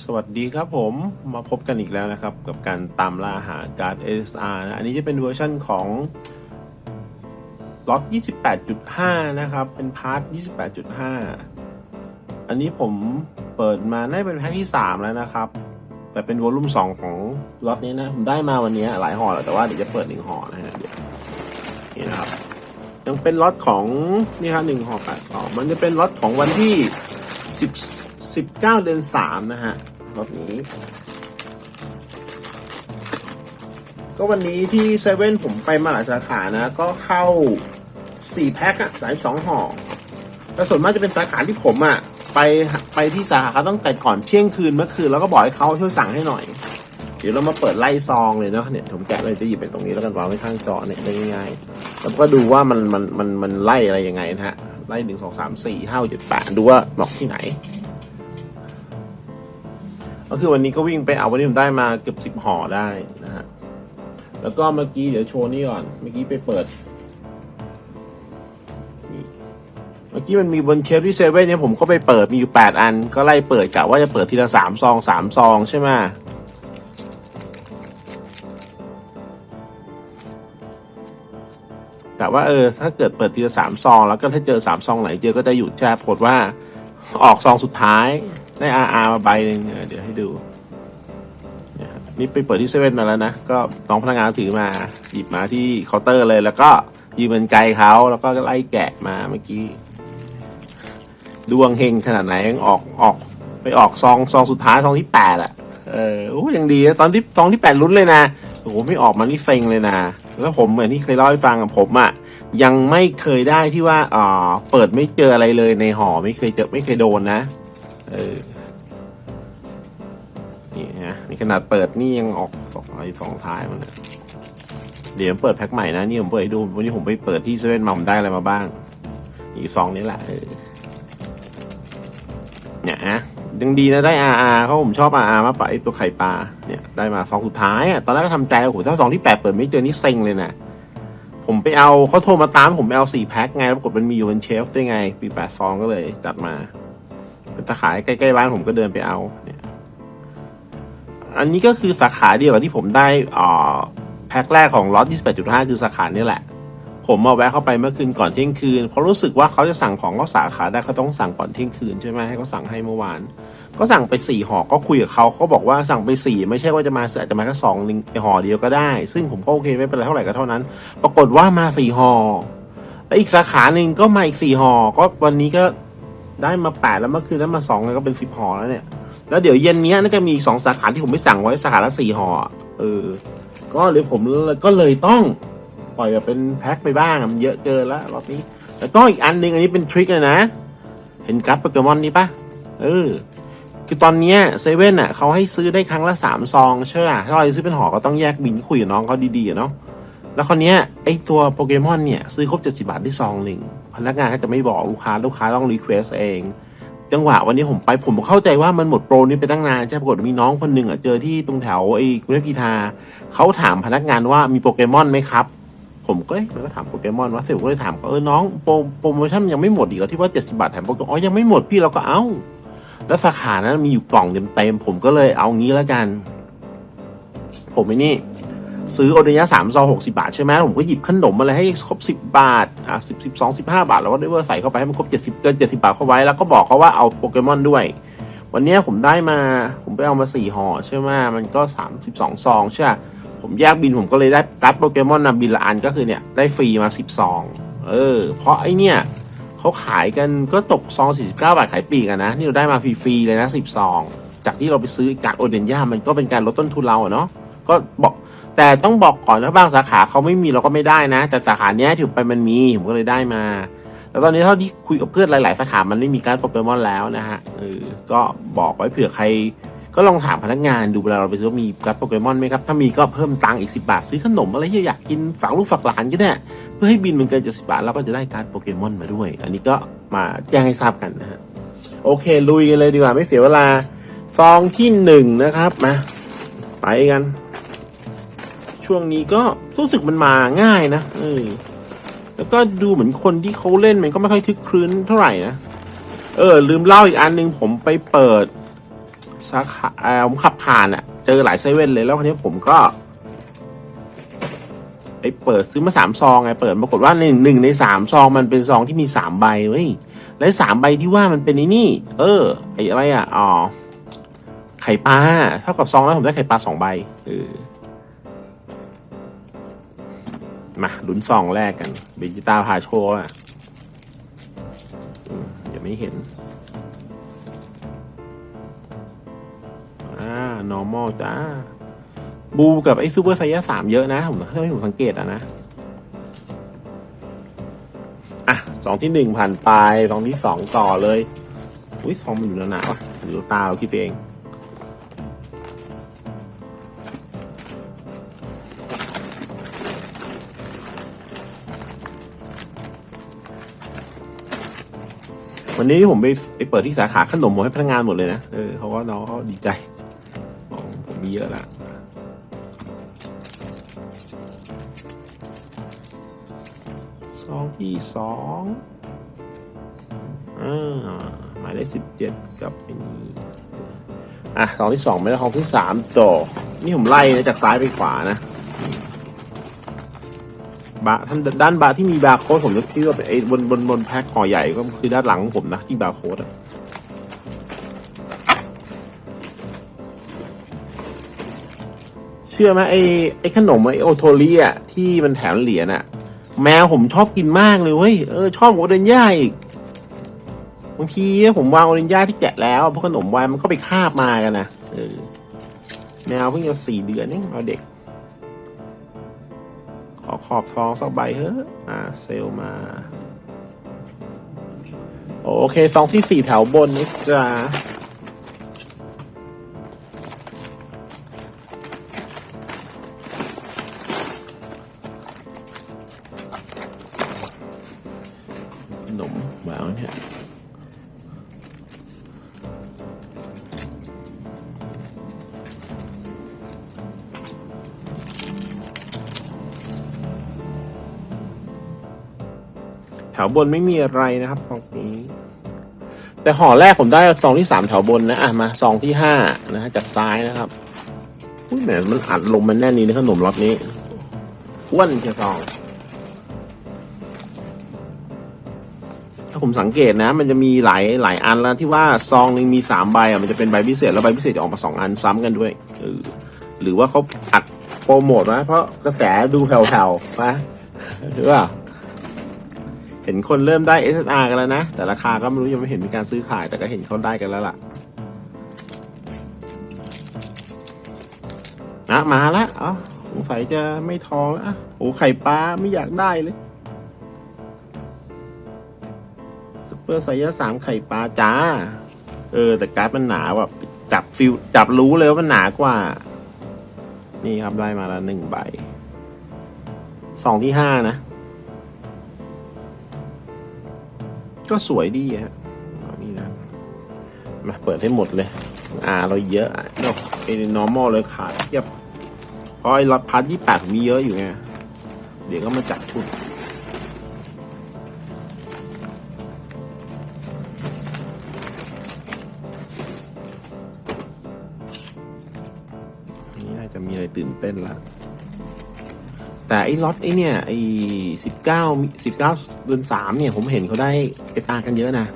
สวัสดีครับผมมาพบกันอีกแล้วนะครับ กับการตามล่าหาการ์ด SR นะอันนี้จะเป็นเวอร์ชันของล็อต28.5 นะครับ เป็นพาร์ท 28.5 อันนี้ผมเปิดมาได้เป็นแพ็คที่ 3 แล้วนะครับ แต่เป็นวอลุ่ม 2 ของล็อตนี้นะ ผมได้มาวันนี้หลายห่อแล้วแต่ว่าเดี๋ยวจะเปิดหนึ่งห่อนะฮะเดี๋ยวนี่นะครับ ยังเป็นล็อตของนี่ครับหนึ่งห่อแปดสองมันจะเป็นล็อตของวันที่ สิบเก้าเดือนสามนะฮะล็อตนี้ ก็วันนี้ที่เซเว่นผมไปมาหลายสาขานะ ก็เข้าสี่แพ็คอะสายสองห่อแต่ส่วนมากจะเป็นสาขาที่ผมอะไปไปที่สาขาตั้งแต่ก่อนเที่ยงคืนเมื่อคืน แล้วก็บอกให้เขาช่วยสั่งให้หน่อย เดี๋ยวเรามาเปิดไล่ซองเลยเนาะเนี่ยผมแกะเลยจะหยิบไปตรงนี้แล้วกันวางไว้ข้างจอเนี่ยได้ง่ายๆแล้วก็ดูว่ามันมันมันมันไล่อะไรยังไงนะฮะไล่หนึ่งสองสามสี่ห้าเจ็ดแปดดูว่าบอกที่ไหน ก็คือวันนี้ก็วิ่งไปเอาวันนี้ผมได้มาเกือบสิบห่อได้นะฮะแล้วก็เมื่อกี้เดี๋ยวโชว์นี่ก่อนเมื่อกี้ไปเปิดเมื่อกี้มันมีบนเชฟที่เซเว่นเนี่ยผมก็ไปเปิดมีอยู่แปดอัน ก็ไล่เปิดกะว่าจะเปิดทีละสามซองสามซองใช่ไหมแต่ว่าเออถ้าเกิดเปิดทีละสามซอง แล้วก็ถ้าเจอสามซองไหนเจอก็จะหยุดแช่ปรากฏว่าออกซองสุดท้าย ได้อาอามาใบหนึ่งเดี๋ยวให้ดูนี่ไปเปิดที่เซเว่นมาแล้วนะ ก็น้องพนักงานถือมาหยิบมาที่เคาน์เตอร์เลย แล้วก็ยืมเงินไกลเขาแล้วก็ไล่แกะมาเมื่อกี้ดวงเฮงขนาดไหนยังออกออก ไปออกซองซองสุดท้ายซองที่แปดอะเออโอ้ยังดีนะตอนที่ซองที่แปดลุ้นเลยนะโอ้โหไม่ออกมานี่เซ็งเลยนะแล้วผมเหมือนที่เคยเล่าให้ฟังผมอะยังไม่เคยได้ที่ว่าอ่าเปิดไม่เจออะไรเลยในห่อไม่เคยเจอไม่เคยโดนนะ เออนี่ฮะนี่ขนาดเปิดนี่ยังออกสองไอ้สองท้ายมันเลยเดี๋ยวผมเปิดแพ็คใหม่นะนี่ผมเปิดให้ดูวันนี้ผมไปเปิดที่เซเว่นมาผมได้อะไรมาบ้าง อีกซองนี้แหละเนี่ยฮะยังดีนะได้อาอาเขาผมชอบอาอามากกว่าไอตัวไข่ปลาเนี่ยได้มาซองสุดท้ายอะตอนแรกก็ทำใจโอ้โหถ้าซองที่แปดเปิดไม่เจอนี่เซ็งเลยนะผมไปเอาเขาโทรมาตามผมไปเอาสี่แพ็คไงปรากฏมันมีอยู่บนเชฟด้วยไง ปีแปดซองก็เลยจัดมา เป็นสาขาใกล้ๆบ้านผมก็เดินไปเอาเนี่ยอันนี้ก็คือสาขาเดียวกับที่ผมได้อ่าแพ็คแรกของล็อต28.5 คือสาขานี่แหละ ผมมาแวะเข้าไปเมื่อคืนก่อนเที่ยงคืนเพราะรู้สึกว่าเขาจะสั่งของก็สาขาได้เขาต้องสั่งก่อนเที่ยงคืนใช่ไหมให้เขาสั่งให้เมื่อวาน ก็สั่งไปสี่ห่อก็คุยกับเขาเขาบอกว่าสั่งไปสี่ไม่ใช่ว่าจะมาเสือจะมาแค่สองหนึ่งห่อเดียวก็ได้ ซึ่งผมก็โอเคไม่เป็นไรเท่าไหร่ก็เท่านั้น ปรากฏว่ามาสี่ห่อแล้วอีกสาขาหนึ่งก็มาอีกสี่ห่อก็วันนี้ก็ ได้มาแปดแล้วเมื่อคืนนั้นมาสองแล้วก็เป็นสิบห่อแล้วเนี่ย แล้วเดี๋ยวเย็นนี้น่าจะมีสองสาขาที่ผมไม่สั่งไว้สาขาละสี่ห่อเออ ก็เลยผมก็เลยต้องปล่อยแบบเป็นแพ็คไปบ้างอะมันเยอะเกินล้วรอบนี้ แล้วก็อีกอันหนึ่งอันนี้เป็นทริคเลยนะ เห็นกร์ดโปเกมอนนี้ปะเออ คือตอนนี้เซเว่นอะเขาให้ซื้อได้ครั้งละสามซองใช่ไหมถ้าเราซื้อเป็นห่อก็ต้องแยกบินคุยกับน้องเขาดีๆอะเนาะแล้วคนเนี้ไอตัวโปเกมอนเนี่ย ซื้อครบเจ็ดสิบาทได้ซองหนึ่ง พนักงานก็จะไม่บอกลูกค้าลูกค้าต้องรีเควสเองจังหวะวันนี้ผมไปผมเข้าใจว่ามันหมดโปรนี้ไปตั้งนานใช่ปรากฏมีน้องคนหนึ่งอะเจอที่ตรงแถวไอ้กรุงเทพีทาเขาถามพนักงานว่ามีโปเกมอนไหมครับ ผมก็เอ๊ะมันก็ถามโปเกมอนว่าเสร็จผมก็เลยถามเขาเออน้องโปรโปรโมชั่นยังไม่หมดอีกเหรอที่ว่าเจ็ดสิบาทแถมโปเกมอนอ๋อยังไม่หมดพี่เราก็เอาแล้วสาขานั้นมีอยู่กล่องเต็มๆผมก็เลยเอางี้แล้วกัน ผมไอ้นี่ ซื้อโอเดียสามซองหกสิบาทใช่ไหมผมก็หยิบขนมมาเลยให้ครบสิบบาทอะสิบสิบสองสิบห้าบาท แล้วก็ด้วยว่าใส่เข้าไปให้มันครบเจ็ดสิบเกินเจ็ดสิบาทเข้าไว้แล้วก็บอกเขาว่าเอาโปเกมอนด้วย วันนี้ผมได้มาผมไปเอามาสี่ห่อใช่ไหมมันก็สามสิบสองซองใช่ผมแยกบินผมก็เลยได้การ์ดโปเกมอนนะบินละอันก็คือเนี่ยได้ฟรีมาสิบซองเออ เพราะไอเนี่ยเขาขายกันก็ตกซองสี่สิบเก้าบาทขายปีกอะนะ นี่เราได้มาฟรีๆเลยนะสิบซอง จากที่เราไปซื้อการ์ดโอเดนย่ามันก็เป็นการลดต้นทุนเราอะเนาะก็บอก แต่ต้องบอกก่อนนะบางสาขาเขาไม่มีเราก็ไม่ได้นะ แต่สาขาเนี้ยที่ผมไปมันมีผมก็เลยได้มา แล้วตอนนี้เท่าที่คุยกับเพื่อนหลาย ๆ สาขามันไม่มีการโปเกมอนแล้วนะฮะเออก็บอกไว้เผื่อใคร ก็ลองถามพนักงานดูเวลาเราไปซื้อมีการโปเกมอนไหมครับ ถ้ามีก็เพิ่มตังค์อีกสิบาทซื้อขนมอะไรที่อยากกินฝากลูกฝากหลานก็ได้เพื่อให้บินมันเกินเจ็ดสิบาทแล้วก็จะได้การโปเกมอนมาด้วย อันนี้ก็มาแจ้งให้ทราบกันนะฮะโอเค ลุยกันเลยดีกว่าไม่เสียเวลาซองที่หนึ่งนะครับมาไปกัน ช่วงนี้ก็รู้สึกมันมาง่ายนะเออแล้วก็ดูเหมือนคนที่เขาเล่นมันก็ไม่ค่อยคึกครื้นเท่าไหร่นะเออ ลืมเล่าอีกอันหนึ่งผมไปเปิดสาขาผมขับผ่านอะเจอหลายเซเว่นเลยแล้วคราวนี้ผมก็ไปเปิดซื้อมาสามซองไงเปิดปรากฏว่าในหนึ่งในสามซองมันเป็นซองที่มีสามใบเว้ยและสามใบที่ว่ามันเป็นไอ้นี่ เออไอ้อะไรอะอ๋อไข่ปลาเท่ากับซองแล้วผมได้ไข่ปลาสองใบเออ มาลุ้นซองแรกกันเบจิตาพาโชว์อะอืมเดี๋ยวไม่เห็น อ่า normal จ้า บูกับไอ้ซูเปอร์ไซย่าสามเยอะนะ ผมถ้าไม่ผมสังเกตอะนะ อะสองที่หนึ่งผ่านไปสองที่สองต่อเลย อุ้ยซองมันอยู่หนาๆวะหรือตาเราคิดเอง วันนี้ผมไปไปเปิดที่สาขาขนมหมดให้พนักงานหมดเลยนะ เออเขาก็น้องเขาดีใจอ๋อผมมีเยอะละซองที่สองอ่าหมายเลขสิบเจ็ดกับอ้นี่อะซองที่สองไม่ได้ซองที่สามต่อ นี่ผมไล่นะจากซ้ายไปขวานะ บาร์ท่านด้านบาร์ที่มีบาร์โค้ดผมนึกที่ว่าเป็นไอ้บนบนบนแพ็คห่อใหญ่ก็คือด้านหลังของผมนะที่บาร์โค้ดอะเชื่อไหมไอ้ไอ้ขนมไอ้โอโทริอะที่มันแถมเหรียญอะแมวผมชอบกินมากเลยเว้ยเออชอบโอเดนย่าอีกบางทีผมวางโอเดนย่าที่แกะแล้วพราะขนมวายมันก็ไปคาบมากันนะเออแมวเพิ่งจะสี่เดือนนี่เอาเด็ก อขอบทองสักใบเฮ้ออ่าเซลมา โอเคซองที่สี่แถวบนนี่จ้าขนมวางเนี่ย วบนไม่มีอะไรนะครับตรงนี้ แต่ห่อแรกผมได้ซองที่สามแถวบนนะอะมาซองที่ห้านะฮะจากซ้ายนะครับอุ้ยแหมมันอัดลมมันแน่นนี่ในขนมรอบนี้อ้วนแค่ซอง ถ้าผมสังเกตนะ มันจะมีหลายหลายอันแล้วที่ว่าซองหนึ่งมีสามใบอะมันจะเป็นใบพิเศษแล้วใบพิเศษจะออกมาสองอันซ้ำกันด้วยเออหรือว่าเขาอัดโปรโมทนะเพราะกระแสดูแผ่วๆนะหรือว่า เห็นคนเริ่มได้ SSR กันแล้วนะ แต่ราคาก็ไม่รู้ยังไม่เห็นมีการซื้อขาย แต่ก็เห็นเขาได้กันแล้วล่ะนะมาล้วอ๋อสงสัยจะไม่ทองแล้วอะโอ้ไข่ปลาไม่อยากได้เลยซุปเปอร์ไซยาสามไข่ปลาจ้า เออ แต่การ์ดมันหนาแบบจับฟิลจับรู้เลยว่ามันหนากว่า นี่ครับได้มาล้วหนึ่งใบสองที่ห้านะ ก็สวยดีฮะนี่นะมาเปิดให้หมดเลยอ่าเราเยอะเนาะไอ้ normal เลยขาดเทียบเพราะไอ้ล็อตพาร์ทยี่แปดมีเยอะอยู่ไงเดี๋ยวก็มาจัดชุดนี่น่าจะมีอะไรตื่นเต้นละ แต่ไอ้ล็อตไอ้เนี่ยไอ้สิบเก้าสิบเก้าเดือนสามเนี่ย ผมเห็นเขาได้ไปตากันเยอะนะ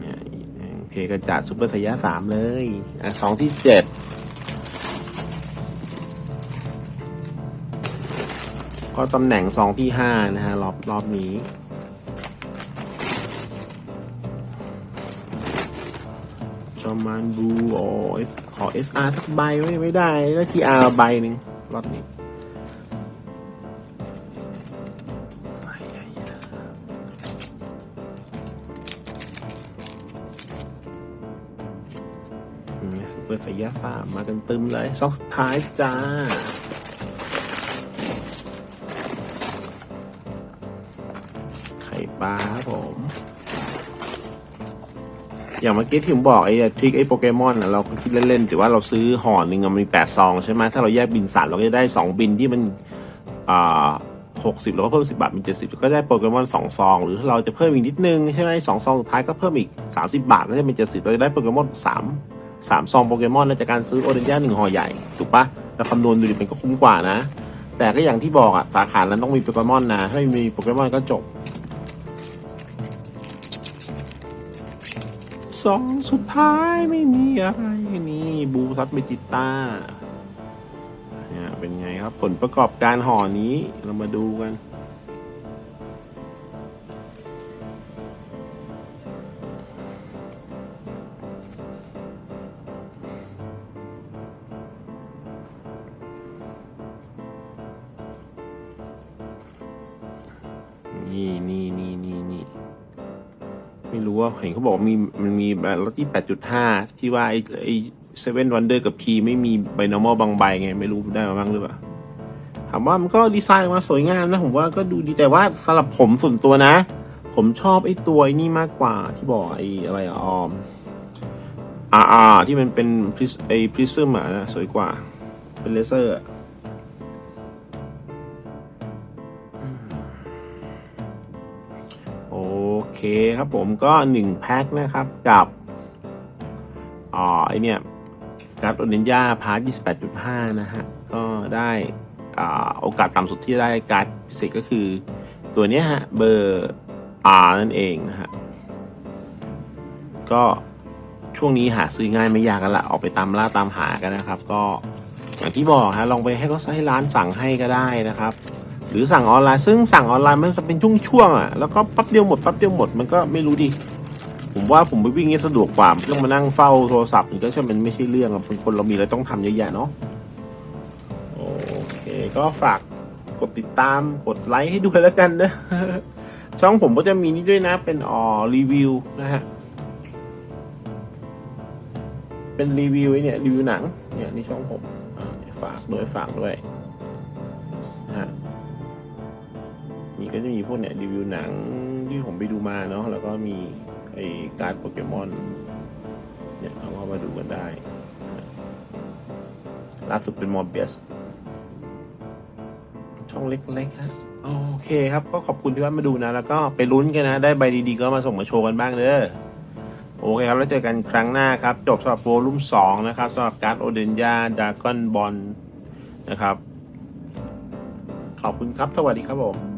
เนี่ยเทกระจาดซุปเปอร์สยามสามเลยอะสองที่เจ็ดก็ตำแหน่งสองที่ห้านะฮะรอบรอบนี้ มานบูโอขอ SR สักใบไม่ไม่ได้ได้ TR ใบหนึ่งรอบนี้เปิดสายยาฟ้ามากันตึมเลยซองสุดท้ายจ้าไข่ปลาครับผม อย่างเมื่อกี้ที่ผมบอกไอ้ทริกไอ้โปเกมอนอะเราก็คิดเล่นๆแต่ว่าเราซื้อห่อหนึ่งมันมีแปดซองใช่ไหมถ้าเราแยกบินสามเราก็จะได้สองบินที่มันอ่า60แล้วก็เพิ่ม10บาทเป็น70ก็ได้โปเกมอน2ซองหรือถ้าเราจะเพิ่มอีกนิดนึงใช่ไหมสองซองสุดท้ายก็เพิ่มอีก30บาทก็จะเป็น70เราจะได้โปเกมอน3 3ซองโปเกมอนจากการซื้อโอเดนย่าหนึ่งห่อใหญ่ถูกปะแล้วคำนวณดูดิมันก็คุ้มกว่านะ แต่ก็อย่างที่บอกอะสาขานั้นต้องมีโปเกมอนนะถ้าไม่มีโปเกมอนก็จบ สองสุดท้ายไม่มีอะไรนี่บูซัตเมจิต้าเนี่ยเป็นไงครับผลประกอบการห่อนี้เรามาดูกัน นี่นี่นี่นี่นี่ ไม่รู้ว่าเห็นเขาบอกมีมันมีแบบรถที่ 8.5 ที่ว่าไอ้ไอ้เซเว่นวันเดอร์กับพีไม่มีไบนอมอลบางใบไง ไม่รู้ได้มาบ้างหรือเปล่าถามว่ามันก็ดีไซน์มาสวยงามนะ ผมว่าก็ดูดีแต่ว่าสำหรับผมส่วนตัวนะ ผมชอบไอ้ตัวนี่มากกว่าที่บอกไอ้อะไรออมอ่าอ่าที่มันเป็นพริสไอ้พริซึมอะนะสวยกว่า เป็นเลเซอร์ เคครับผมก็หนึ่งแพ็คนะครับกับอ่าไอเนี่ยการ์ดโอเนนยาพาร์ท28.5 นะฮะ ก็ได้อ่าโอกาสต่ำสุดที่ได้การ์ดพิเศษก็คือ ตัวเนี้ยฮะ เบอร์ R นั่นเองนะฮะ ก็ช่วงนี้หาซื้อง่ายไม่ยากกันละออกไปตามล่าตามหากันนะครับ ก็อย่างที่บอกฮะลองไปให้เขาให้ร้านสั่งให้ก็ได้นะครับ หรือสั่งออนไลน์ ซึ่งสั่งออนไลน์มันจะเป็นช่วงๆอะแล้วก็ปั๊บเดียวหมดปั๊บเดียวหมดมันก็ไม่รู้ดิผมว่าผมไปวิ่งนี่สะดวกกว่าต้องมานั่งเฝ้าโทรศัพท์มันก็ใช่มันไม่ใช่เรื่องอะเป็นคนเรามีอะไรต้องทำเยอะแยะเนาะโอเค ก็ฝากกดติดตามกดไลค์ให้ด้วยแล้วกันนะช่องผมก็จะมีนี่ด้วยนะเป็นอ๋อรีวิวนะฮะเป็นรีวิวไอเนี่ยรีวิวหนังเนี่ยนี่ช่องผมฝากด้วยฝากด้วย ก็จะมีพวกเนี่ยรีวิวหนังที่ผมไปดูมาเนาะแล้วก็มีไอ้การ์ดโปเกมอนเนี่ยเอาเข้ามาดูกันได้ล่าสุดเป็นมอร์เบียสช่องเล็กๆฮะโอเคครับ ก็ขอบคุณที่ว่ามาดูนะ แล้วก็ไปลุ้นกันนะ ได้ใบดีๆ ก็มาส่งมาโชว์กันบ้างเด้อโอเคครับ แล้วเจอกันครั้งหน้าครับ จบสำหรับโวลุ่ม2นะครับสำหรับการ์ดโอเดนยาดากอนบอลนะครับ ขอบคุณครับ สวัสดีครับผม